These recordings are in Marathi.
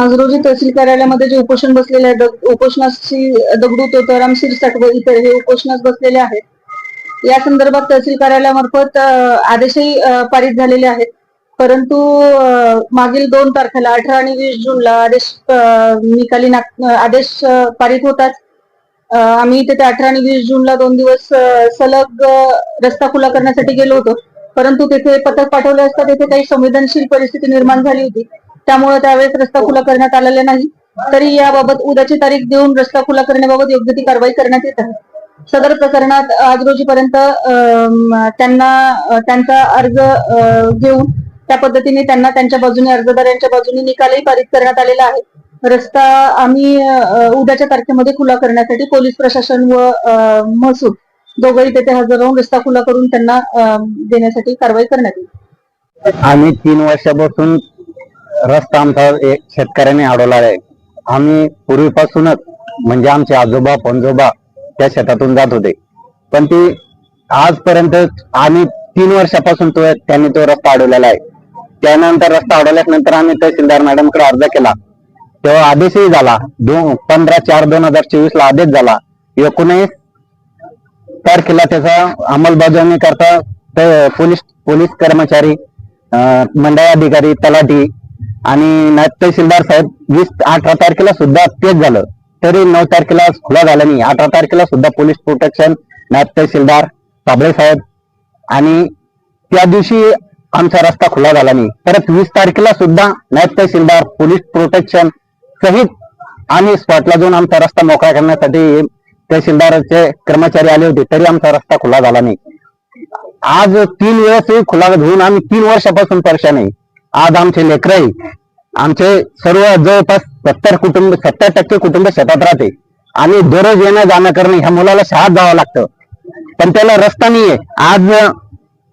आज रोजी तहसील कार्यालयामध्ये जे उपोषण बसलेले आहे उपोषणाची दगडू तोताराम शिरसाट व इतर हे उपोषणास बसलेले आहेत. या संदर्भात तहसील कार्यालयामार्फत आदेशही पारित झालेले आहेत. परंतु मागील दोन तारखेला अठरा आणि वीस जूनला आदेश निकाली नाग- आदेश पारित होताच आम्ही तिथे अठरा आणि वीस जूनला दोन दिवस सलग रस्ता खुला करण्यासाठी गेलो होतो. परंतु तिथे पथक पाठवले असता तिथे काही संवेदनशील परिस्थिती निर्माण झाली होती. त्यामुळे त्यावेळेस रस्ता खुला करण्यात आलेला नाही. तरी याबाबत उद्याची तारीख देऊन रस्ता खुला करण्याबाबत योग्य ती कारवाई करण्यात येत आहे. सदर प्रकरणात आज रोजीपर्यंत त्यांना त्यांचा अर्ज घेऊन त्या पद्धतीने त्यांना त्यांच्या बाजूने अर्जदार यांच्या बाजूने निकालही पारित करण्यात आलेला आहे. रस्ता आम्ही उद्याच्या तारखेमध्ये खुला करण्यासाठी पोलीस प्रशासन व महसूल दोघंही तेथे हजर राहून रस्ता खुला करून त्यांना देण्यासाठी कारवाई करण्यात येईल. आम्ही तीन वर्षापासून रस्ता आमचा एक शेतकऱ्याने अडवला आहे. आम्ही पूर्वीपासूनच म्हणजे आमचे आजोबा पणजोबा त्या शेतातून जात होते. पण ती आजपर्यंत आम्ही तीन वर्षापासून तो त्यांनी तो रस्ता अडवलेला आहे. त्यानंतर रस्ता अडवल्यानंतर आम्ही तहसीलदार मॅडमकडे अर्ज केला. तेव्हा आदेशही झाला. दोन पंधरा चार दोन हजार चोवीस ला आदेश झाला. एकोणीस तारखेला त्याचा अंमलबजावणी करता पोलीस पोलीस कर्मचारी मंडळ अधिकारी तलाठी आणि नायब तहसीलदार साहेब वीस अठरा तारखेला सुद्धा तेच झालं. तरी नऊ तारखेला खुला झाला नाही. अठरा तारखेला सुद्धा पोलीस प्रोटेक्शन नायब तहसीलदार साबळे साहेब आणि त्या दिवशी आमचा रस्ता खुला झाला नाही. परत वीस तारखेला सुद्धा नायब तहसीलदार पोलीस प्रोटेक्शन सहित आम्ही स्पॉटला जाऊन आमचा रस्ता मोकळा करण्यासाठी तहसीलदाराचे कर्मचारी आले होते. तरी आमचा रस्ता खुला झाला नाही. आज तीन वेळेसही खुला होऊन आम्ही तीन वर्षापासून परेशान आहे आज आमचे लेकरही आमचे सर्व जवळपास सत्तर कुटुंब सत्तर टक्के कुटुंब शेतात राहते. आणि दररोज येणं जाणं करणं ह्या मुलाला शाळेत जावं लागतं. पण त्याला रस्ता नाहीये. आज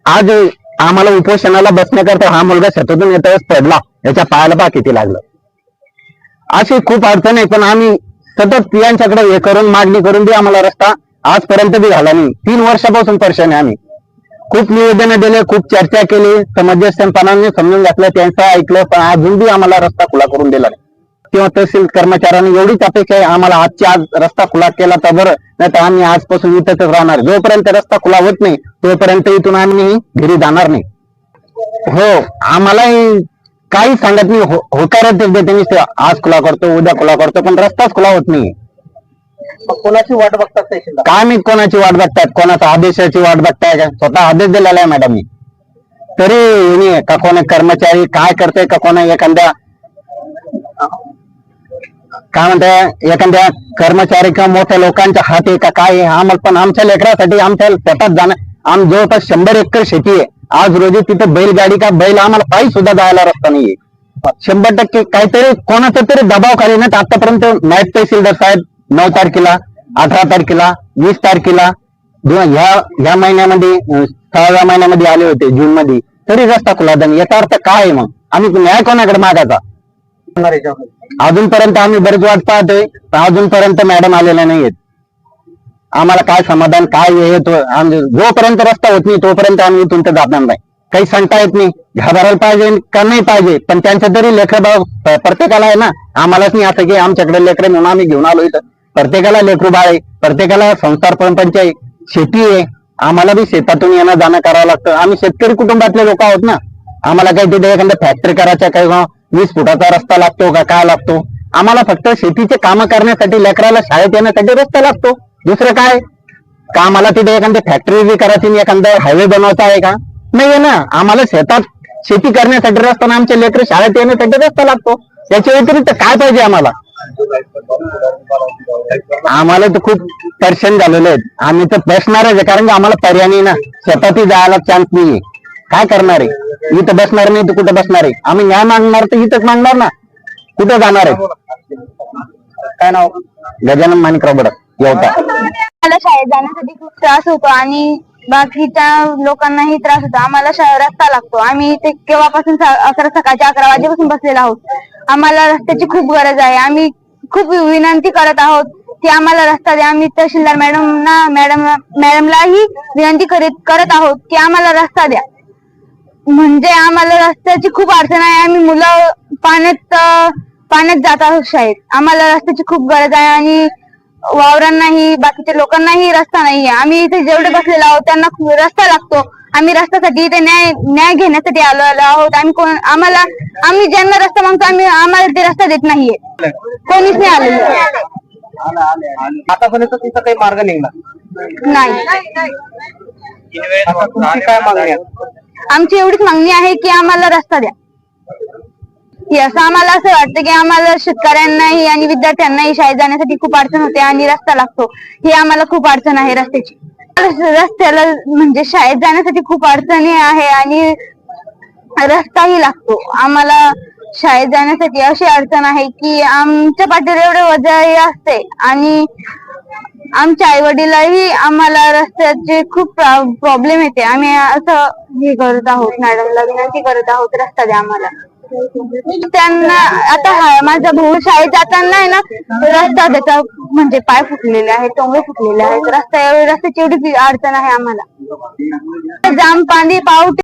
आज आम्हाला उपोषणाला बसण्याकरता हा मुलगा शेतातून येता पडला. याच्या पायाला पा किती लागलं. अशी खूप अडचण आहे. पण आम्ही सतत यांच्याकडे हे करून मागणी करून बी आम्हाला रस्ता आजपर्यंत बी झाला नाही. तीन वर्षापासून परेशान आहे आम्ही. खूप निवेदन दिले खूप चर्चा केली. समंजसपणाने समजून घातलं त्यांचं ऐकलं पण अजून बी आम्हाला रस्ता खुला करून दिला नाही. किंवा तहसील कर्मचाऱ्यांनी एवढीच अपेक्षा आहे आम्हाला आजच्या आज रस्ता खुला केला तर बरं नाही तर आम्ही आजपासून इथंच राहणार. जोपर्यंत रस्ता खुला होत नाही तोपर्यंत इथून आम्ही घरी जाणार नाही. हो आम्हालाही काही सांगत नाही. होकारच देते मी आज खुला करतो उद्या खुला करतो पण रस्ताच खुला होत नाही. कोणाची वाट बघतात तहसीलदार काय मी कोणाची वाट बघतात? कोणाचा आदेशाची वाट बघताय का? स्वतः आदेश दिलेला आहे मॅडमनी तरी येणे का कोणा कर्मचारी काय करते का कोणा एखाद्या काय म्हणते एखाद्या कर्मचारी किंवा मोठ्या लोकांच्या हात आहे का काय? आम्हाला पण आमच्या लेकरासाठी आमच्या शेतात जाणं आम जवळपास शंभर एकर शेती आहे. आज रोजी तिथे बैलगाडी का बैल आम्हाला पायी सुद्धा जायला रस्ता नाहीये. शंभर टक्के काहीतरी कोणाचा तरी दबाव खाली ना आतापर्यंत नायब तहसीलदार साहेब नऊ तारखेला अठरा तारखेला वीस तारखेला ह्या ह्या महिन्यामध्ये सहाव्या महिन्यामध्ये आले होते जून मध्ये. तरी रस्ता खुला धन याचा अर्थ काय आहे मग? आम्ही न्याय कोणाकडे मागायचा? अजूनपर्यंत आम्ही बरेच वाट पाहतोय अजूनपर्यंत मॅडम आलेल्या नाहीयेत. आम्हाला काय समाधान काय हे तो जोपर्यंत रस्ता होत नाही तोपर्यंत आम्ही तुमचं जाणार नाही. काही सांगता येत नाही. घाबरायला पाहिजे का नाही पाहिजे? पण त्यांचं तरी लेखभाव प्रत्येकाला आहे ना आम्हालाच नाही असं की आमच्याकडे लेकर म्हणून आम्ही घेऊन आलो इथं. प्रत्येकाला लेकरू बाळ आहे प्रत्येकाला संसार परपंच आहे शेती आहे. आम्हाला बी शेतातून येणं जाणं करावं लागतं. आम्ही शेतकरी कुटुंबातले लोक आहोत ना. आम्हाला काही तिथे एखाद्या फॅक्टरी करायच्या काही वीस फुटाचा रस्ता लागतो का काय लागतो? आम्हाला फक्त शेतीचे कामं करण्यासाठी लेकराला शाळेत येण्यासाठी रस्ता लागतो. दुसरं काय? का आम्हाला तिथे एखादी फॅक्टरी बी करायची आणि एखादा हायवे बनवायचा आहे का? नाहीये ना. आम्हाला शेतात शेती करण्यासाठी रस्ता आमच्या लेकर शाळेत येण्यासाठी रस्ता लागतो. याच्या व्यतिरिक्त काय पाहिजे आम्हाला? आम्हाला तर खूप परेशान झालेले आहेत आम्ही तर बसणारच आहे कारण की आम्हाला पर्याय नाही ना. शेतातही जायला चान्स नाहीये. काय करणार आहे? इथं बसणार नाही तर कुठं बसणार आहे? आम्ही न्याय मागणार तर इथंच मागणार ना. कुठं जाणार आहे? काय नाव? गजानन माणिकराव बडक. येवता मला शाळेत जाण्यासाठी खूप त्रास होतो आणि बाकीच्या लोकांनाही त्रास होतो. आम्हाला रस्ता लागतो. आम्ही इथे केव्हापासून अकरा सकाळच्या अकरा वाजेपासून बसलेलो आहोत. आम्हाला रस्त्याची खूप गरज आहे. आम्ही खूप विनंती करत आहोत की आम्हाला रस्ता द्या. आम्ही तहसीलदार मॅडमना मॅडम मॅडमलाही विनंती करीत करत आहोत की आम्हाला रस्ता द्या. म्हणजे आम्हाला रस्त्याची खूप अडचण आहे. आम्ही मुलं पाण्यात पाण्यात जात आहोत शाळेत. आम्हाला रस्त्याची खूप गरज आहे आणि वावरांनाही बाकीच्या लोकांनाही रस्ता नाहीये. आम्ही इथे जेवढे बसलेलो आहोत त्यांना खूप रस्ता लागतो. आम्ही रस्त्यासाठी इथे न्याय न्याय घेण्यासाठी आलो आलो आहोत. आम्ही कोण आम्हाला आम्ही ज्यांना रस्ता मागतो आम्ही आम्हाला ते रस्ता देत नाहीये. कोणीच नाही आलेलं. आतापर्यंत तिचा काही मार्ग निघला नाही. आता तुमची काय मागणी आहे? आमची एवढीच मागणी आहे की आम्हाला रस्ता द्या. असं आम्हाला असं वाटतं की आम्हाला शेतकऱ्यांनाही आणि विद्यार्थ्यांनाही शाळेत जाण्यासाठी खूप अडचण होते आणि रस्ता लागतो. हे आम्हाला खूप अडचण आहे रस्त्याची. रस्त्याला म्हणजे शाळेत जाण्यासाठी खूप अडचणी आहे आणि रस्ताही लागतो. आम्हाला शाळेत जाण्यासाठी अशी अडचण आहे की आमच्या पाठीवर एवढं वजही असते आणि आमच्या आई वडिलाही आम्हाला रस्त्याचे खूप प्रॉब्लेम येते. आम्ही असं हे करत आहोत मॅडमला विनंती करत आहोत रस्ता द्या आम्हाला. त्यांना आता हा माझा भाऊ शाळेत जाताना आहे ना रस्ता त्याचा म्हणजे पाय फुटलेले आहेत टोंगे फुटलेले आहेत. रस्ता रस्त्याची एवढी अडचण आहे आम्हाला. जाम पाणी पाऊट